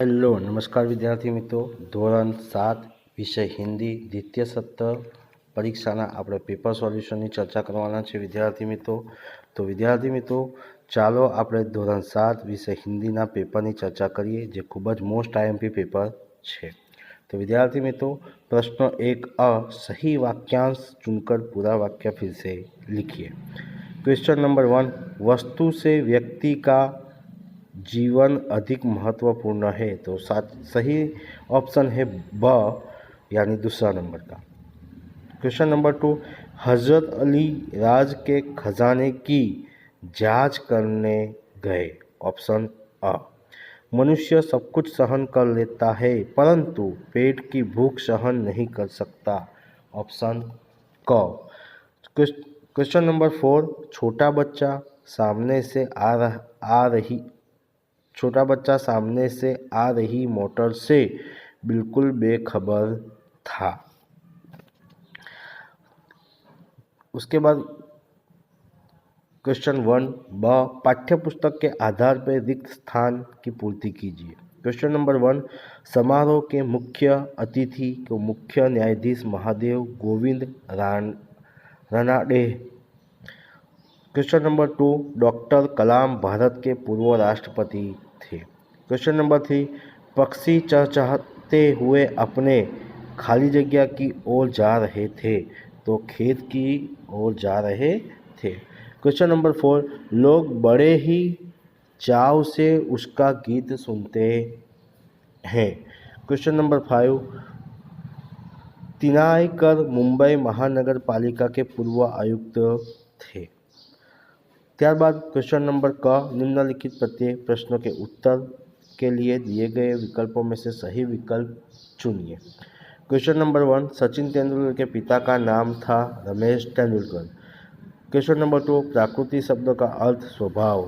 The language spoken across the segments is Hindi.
હેલો, નમસ્કાર વિદ્યાર્થી મિત્રો. ધોરણ સાત, વિષય હિન્દી, દ્વિતીય સત્ર પરીક્ષાના આપણે પેપર સોલ્યુશનની ચર્ચા કરવાના છે વિદ્યાર્થી મિત્રો. તો વિદ્યાર્થી મિત્રો, ચાલો આપણે ધોરણ સાત, વિષય હિન્દીના પેપરની ચર્ચા કરીએ, જે ખૂબ જ મોસ્ટ આઈએમપી પેપર છે. તો વિદ્યાર્થી મિત્રો, પ્રશ્ન એક અ, સહી વાક્યાંશ ચૂનકર પૂરા વાક્ય ફિર સે લિખીએ. ક્વેશ્ચન નંબર વન વસ્તુ સે વ્યક્તિ કા जीवन अधिक महत्वपूर्ण है तो साथ सही ऑप्शन है ब, यानी दूसरा नंबर का। क्वेश्चन नंबर टू, हज़रत अली राज के खजाने की जाँच करने गए। ऑप्शन अ, मनुष्य सब कुछ सहन कर लेता है, परंतु पेट की भूख सहन नहीं कर सकता। ऑप्शन क क्वेश्चन नंबर फोर, छोटा बच्चा सामने से आ रह, आ रही छोटा बच्चा सामने से आ रही मोटर से बिल्कुल बेखबर था। उसके बाद क्वेश्चन वन, ब पाठ्य पुस्तक के आधार पर रिक्त स्थान की पूर्ति कीजिए। क्वेश्चन नंबर वन, समारोह के मुख्य अतिथि को मुख्य न्यायाधीश महादेव गोविंद रान, Ranade question number two, doctor Kalam Bharat के पूर्व राष्ट्रपति थे। क्वेश्चन नंबर थ्री, पक्षी चहचहाते हुए अपने खाली जगह की ओर जा रहे थे तो खेत की ओर जा रहे थे। क्वेश्चन नंबर फोर, लोग बड़े ही चाव से उसका गीत सुनते हैं। क्वेश्चन नंबर फाइव तिनायकर मुंबई महानगर पालिका के पूर्व आयुक्त थे। ત્યારબાદ क्वेश्चन नंबर क निम्नलिखित प्रत्येक प्रश्नों के उत्तर के लिए दिए गए विकल्पों में से सही विकल्प चुनिए question number one Sachin Tendulkar के पिता का नाम था Ramesh Tendulkar question number two प्राकृति शब्द का अर्थ स्वभाव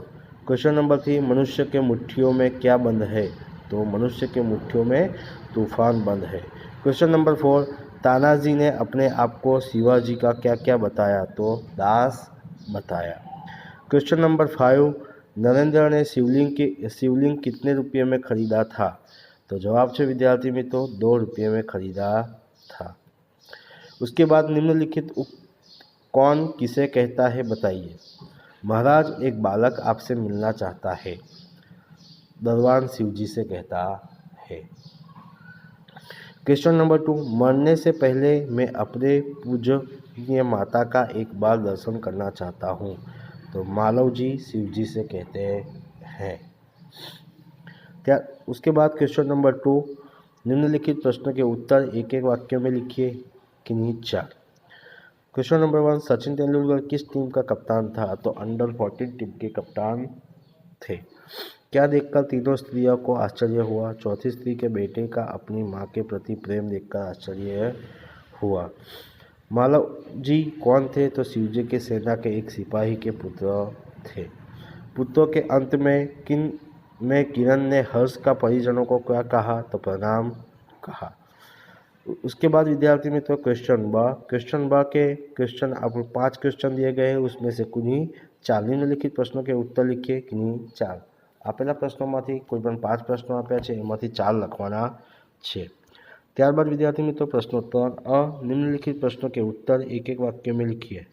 क्वेश्चन नंबर थ्री मनुष्य के मुट्ठियों में क्या बंद है तो मनुष्य के मुट्ठियों में तूफान बंद है क्वेश्चन नंबर फोर तानाजी ने अपने आप को शिवाजी का क्या क्या बताया तो दास बताया क्वेश्चन नंबर फाइव, नरेंद्र ने शिवलिंग के, शिवलिंग कितने रुपये में खरीदा था? तो जवाब है विद्यार्थी मित्रों, दो रुपये में खरीदा था। उसके बाद निम्नलिखित उप, कौन किसे कहता है बताइए। महाराज, एक बालक आपसे मिलना चाहता है। दरबान शिव जी से कहता है। क्वेश्चन नंबर टू, मरने से पहले मैं अपने पूजनीय माता का एक बार दर्शन करना चाहता हूँ। तो मालव जी शिव जी से कहते हैं। क्या उसके बाद क्वेश्चन नंबर टू निम्नलिखित प्रश्न के उत्तर एक एक वाक्य में लिखिए किन्हीं चार। Question number one Sachin Tendulkar किस टीम का कप्तान था? तो अंडर फोर्टीन टीम के कप्तान थे। क्या देखकर तीनों स्त्रियों को आश्चर्य हुआ? चौथी स्त्री के बेटे का अपनी माँ के प्रति प्रेम देखकर आश्चर्य हुआ। मालव जी कौन थे तो शिवजी के सेना के एक सिपाही के पुत्र थे पुत्रों के अंत में किन में किरण ने हर्ष का परिजनों को क्या कहा तो प्रणाम कहा उसके बाद विद्यार्थी मित्रों क्वेश्चन ब क्वेश्चन ब के क्वेश्चन आपको पांच क्वेश्चन दिए गए हैं उसमें से कुछ ચાર નિમ્નલિખિત પ્રશ્નો કે ઉત્તર લીખીએ કે નહીં ચાર આપેલા પ્રશ્નોમાંથી કોઈ પણ પાંચ પ્રશ્નો આપ્યા છે એમાંથી ચાર લખવાના છે ત્યારબાદ વિદ્યાર્થી મિત્રો પ્રશ્નોત્તર અ નિમ્નલિખિત પ્રશ્નો કે ઉત્તર એક એક વાક્ય में लिखिए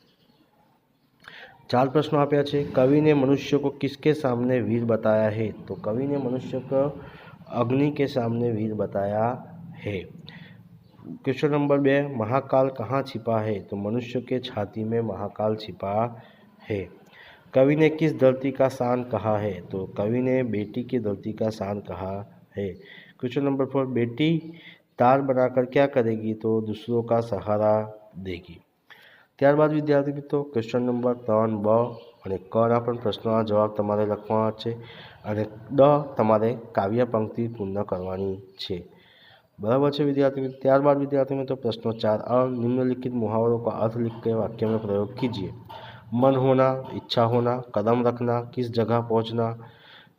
चार प्रश्न आप्या છે कवि ने मनुष्य को किसके सामने वीर बताया है तो कवि ने मनुष्य को अग्नि के सामने वीर बताया है क्वेश्चन नंबर बे महाकाल कहाँ छिपा है तो मनुष्य के छाती में महाकाल छिपा है कवि ने किस धरती का शान कहा है तो कवि ने बेटी की धरती का शान कहा है क्वेश्चन नंबर फोर बेटी तार बनाकर क्या करेगी तो दूसरों का सहारा देगी ત્યારબાદ વિદ્યાર્થી મિત્રો ક્વેશ્ચન નંબર ત્રણ બ અને કના પણ પ્રશ્નોના જવાબ તમારે લખવાના છે અને ડ તમારે કાવ્ય પંક્તિ પૂર્ણ કરવાની છે बराबर है विद्यार्थी मित्र ત્યારબાદ विद्यार्थी मित्रों प्रश्नों चार और निम्नलिखित मुहावरों का अर्थ लिख के वाक्य में प्रयोग कीजिए मन होना इच्छा होना कदम रखना किस जगह पहुंचना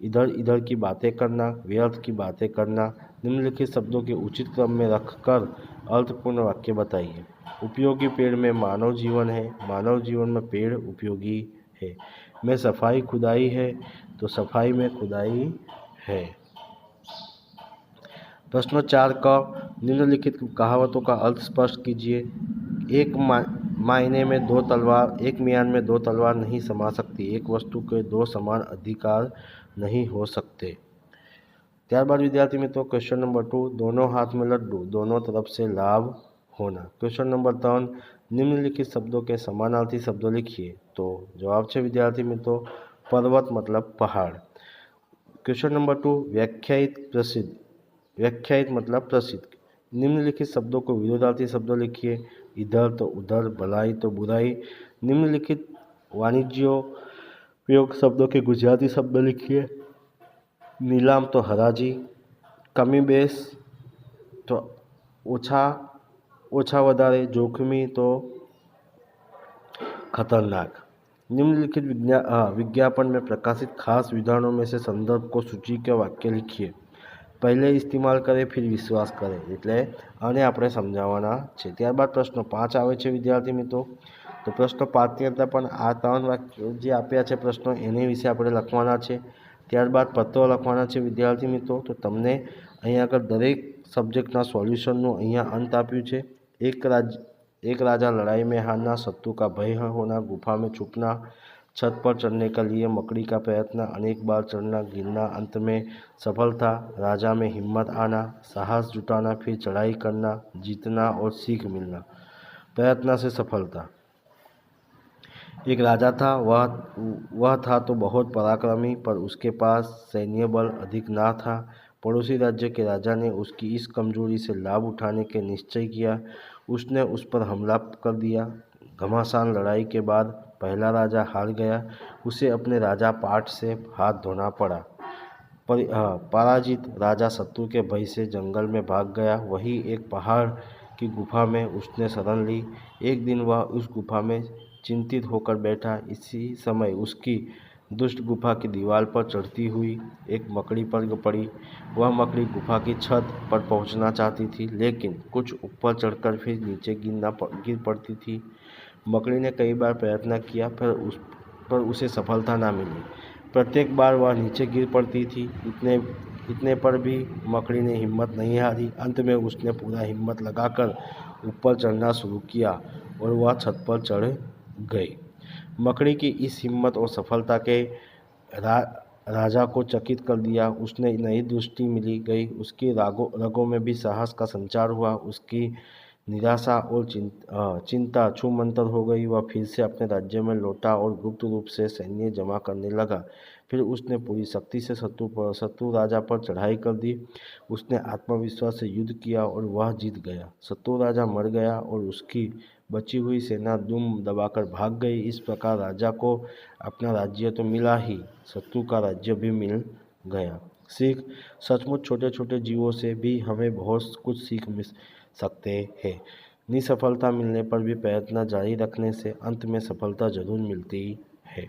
इधर इधर की बातें करना, व्यर्थ की बातें करना, निम्नलिखित शब्दों के उचित क्रम में रखकर अर्थपूर्ण वाक्य बताइए। उपयोगी पेड़ में मानव जीवन है, मानव जीवन में पेड़ उपयोगी है। में सफ़ाई खुदाई है तो सफ़ाई में खुदाई है। प्रश्न चार का, निम्नलिखित कहावतों का अर्थ स्पष्ट कीजिए। एक मायने में दो तलवार, एक मियान में दो तलवार नहीं समा सकती। एक वस्तु के दो समान अधिकार नहीं हो सकते ત્યારબાદ વિદ્યાર્થી મિત્રો ક્વેશ્ચન નંબર ટુ દોનો હાથ में लड्डू दोनों तरफ से लाभ होना क्वेश्चन नंबर ત્રણ निम्नलिखित शब्दों के समानार्थी शब्दों लिखिए तो जवाब છે વિદ્યાર્થી મિત્રો પર્વત मतलब पहाड़ क्वेश्चन नंबर टू व्याख्यायित प्रसिद्ध व्याख्यायित मतलब प्रसिद्ध निम्नलिखित शब्दों को विरोधार्थी शब्दों लिखिए इधर तो उधर भलाई तो बुराई निम्नलिखित वाणिज्योपयोग शब्दों के गुजराती शब्द लिखिए नीलाम तो हराजी कमी बेस तो ओछा ओछा वधारे जोखमी तो खतरनाक निम्नलिखित विज्ञा हाँ, विज्ञापन में प्रकाशित खास विधानों में से संदर्भ को सूची के वाक्य लिखिए પહેલે ઇસ્તેમાલ કરે ફિર વિશ્વાસ કરે એટલે આને આપણે સમજાવવાના છે ત્યારબાદ પ્રશ્ન પાંચ આવે છે વિદ્યાર્થી મિત્રો તો પ્રશ્ન પાંચની અંદર પણ આ ત્રણ વાક્યો જે આપ્યા છે પ્રશ્નો એની વિશે આપણે લખવાના છે ત્યારબાદ પત્રો લખવાના છે વિદ્યાર્થી મિત્રો તો તમને અહીંયા આગળ દરેક સબ્જેક્ટના સોલ્યુશનનું અહીંયા અંત આપ્યું છે એક રાજ एक राजा लड़ाई में हारना शत्रु का भय होना गुफा में छुपना छत पर चढ़ने के लिए मकड़ी का प्रयत्न अनेक बार चढ़ना गिरना अंत में सफलता राजा में हिम्मत आना साहस जुटाना फिर चढ़ाई करना जीतना और सीख मिलना प्रयत्न से सफलता एक राजा था वह वह था तो बहुत पराक्रमी पर उसके पास सैन्य बल अधिक ना था। पड़ोसी राज्य के राजा ने उसकी इस कमज़ोरी से लाभ उठाने के निश्चय किया। उसने उस पर हमला कर दिया। घमासान लड़ाई के बाद पहला राजा हार गया। उसे अपने राजा पाठ से हाथ धोना पड़ा। पर हाँ, पराजित राजा शत्रु के भय से जंगल में भाग गया। वही एक पहाड़ की गुफा में उसने शरण ली। एक दिन वह उस गुफा में चिंतित होकर बैठा। इसी समय उसकी दुष्ट गुफा की दीवार पर चढ़ती हुई एक मकड़ी पर पड़ी। वह मकड़ी गुफा की छत पर पहुँचना चाहती थी, लेकिन कुछ ऊपर चढ़कर फिर नीचे गिरना गिर पड़ती थी। मकड़ी ने कई बार प्रयत्न किया, पर उस, पर उसे सफलता ना मिली। प्रत्येक बार वह नीचे गिर पड़ती थी। इतने इतने पर भी मकड़ी ने हिम्मत नहीं हारी। अंत में उसने पूरा हिम्मत लगाकर ऊपर चढ़ना शुरू किया और वह छत पर चढ़ गई। मकड़ी की इस हिम्मत और सफलता के रा, राजा को चकित कर दिया। उसने नई दृष्टि मिली गई। उसकी रागों रगों में भी साहस का संचार हुआ। उसकी निराशा और चिंता छूमंतर हो गई। वह फिर से अपने राज्य में लौटा और गुप्त रूप से सैन्य जमा करने लगा। फिर उसने पूरी शक्ति से शत्रु पर, शत्रु राजा पर चढ़ाई कर दी। उसने आत्मविश्वास से युद्ध किया और वह जीत गया। शत्रु राजा मर गया और उसकी बची हुई सेना दुम दबाकर भाग गई। इस प्रकार राजा को अपना राज्य तो मिला ही, शत्रु का राज्य भी मिल गया। सीख, सचमुच छोटे छोटे जीवों से भी हमें बहुत कुछ सीख मिल सकते हैं। निसफलता मिलने पर भी प्रयत्न जारी रखने से अंत में सफलता ज़रूर मिलती है।